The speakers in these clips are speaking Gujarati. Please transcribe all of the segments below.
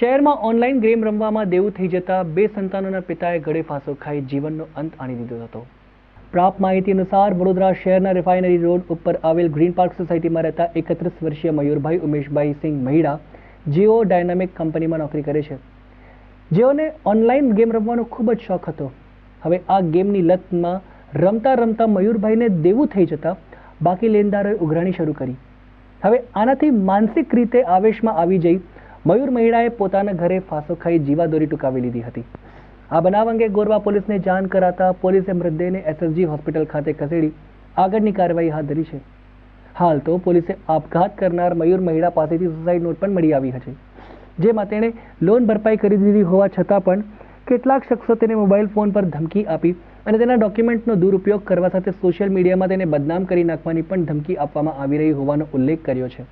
શહેરમાં ઓનલાઈન ગેમ રમવામાં દેવું થઈ જતા બે સંતાનોના પિતાએ ગળે ફાંસો ખાઈ જીવનનો અંત આણી દીધો હતો. પ્રાપ્ત માહિતી અનુસાર, વડોદરા શહેરના રિફાઇનરી રોડ ઉપર આવેલ ગ્રીન પાર્ક સોસાયટીમાં રહેતા એકત્રીસ વર્ષીય મયુરભાઈ ઉમેશભાઈ સિંહ મહિડા જેઓ ડાયનામિક કંપનીમાં નોકરી કરે છે. જેઓને ઓનલાઈન ગેમ રમવાનો ખૂબ જ શોખ હતો. હવે આ ગેમની લતમાં રમતા રમતા મયુરભાઈને દેવું થઈ જતા બાકી લેનદારોએ ઉઘરાણી શરૂ કરી. હવે આનાથી માનસિક રીતે આવેશમાં આવી જઈ મયુર મહિડાએ પોતાના ઘરે ફાંસો ખાઈ જીવાદોરી ટૂંકાવી લીધી હતી. આ બનાવ અંગે ગોરવા પોલીસને જાણ કરાતા પોલીસે મૃતદેહને એસએસજી હોસ્પિટલ ખાતે ખસેડી આગળની કાર્યવાહી હાથ ધરી છે. હાલ તો પોલીસે આપઘાત કરનાર મયુર મહિડા પાસેથી સુસાઇડ નોટ પણ મળી આવી હતી જેમાં તેણે લોન ભરપાઈ કરી દીધી હોવા છતાં પણ કેટલાક શખ્સો તેને મોબાઈલ ફોન પર ધમકી આપી અને તેના ડોક્યુમેન્ટનો દુરુપયોગ કરવા સાથે સોશિયલ મીડિયામાં તેને બદનામ કરી નાખવાની પણ ધમકી આપવામાં આવી રહી હોવાનો ઉલ્લેખ કર્યો છે.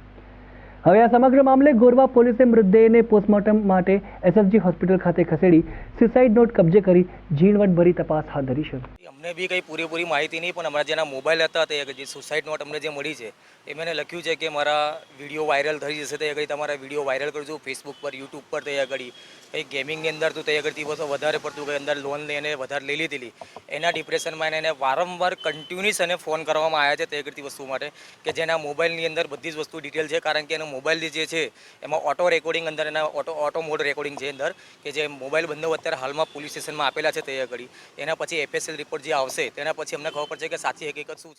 હવે આ સમગ્ર મામલે ગોરવા પોલીસે મૃતદેહને પોસ્ટમોર્ટમ માટે એસએસજી હોસ્પિટલ ખાતે ખસેડી સુસાઇડ નોટ કબજે કરી ઝીણવટભરી તપાસ હાથ ધરી છે. અમને બી કંઈ પૂરેપૂરી માહિતી નહીં, પણ અમારા જેના મોબાઈલ હતા તે જે સુસાઇડ નોટ અમને જે મળી છે, એ મેં લખ્યું છે કે મારા વીડિયો વાયરલ થઈ જશે તે આગળ તમારા વીડિયો વાયરલ કરજો ફેસબુક પર યુટ્યુબ પર તે આગળ. કંઈ ગેમિંગની અંદર તો તે આગળથી બસો વધારે પડતું કંઈ અંદર લોન લઈને વધારે લઈ લીધેલી. એના ડિપ્રેશનમાં એને વારંવાર કન્ટિન્યુઅસ એને ફોન કરવામાં આવ્યા છે તે આગળથી વસ્તુ માટે, કે જેના મોબાઈલની અંદર બધી જ વસ્તુ ડિટેલ છે, કારણ કે એનો મોબાઈલ જે છે, એમાં ઓટો રેકોર્ડિંગ અંદર એના ઓટો ઓટો મોડ રેકોર્ડિંગ છે અંદર, કે જે મોબાઈલ બંધો અત્યારે હાલમાં પોલીસ સ્ટેશનમાં આપેલા છે તે આગળ. એના પછી એફએસએલ રિપોર્ટ જે આવશે, તેના પછી અમને ખબર પડશે કે સાચી હકીકત શું છે.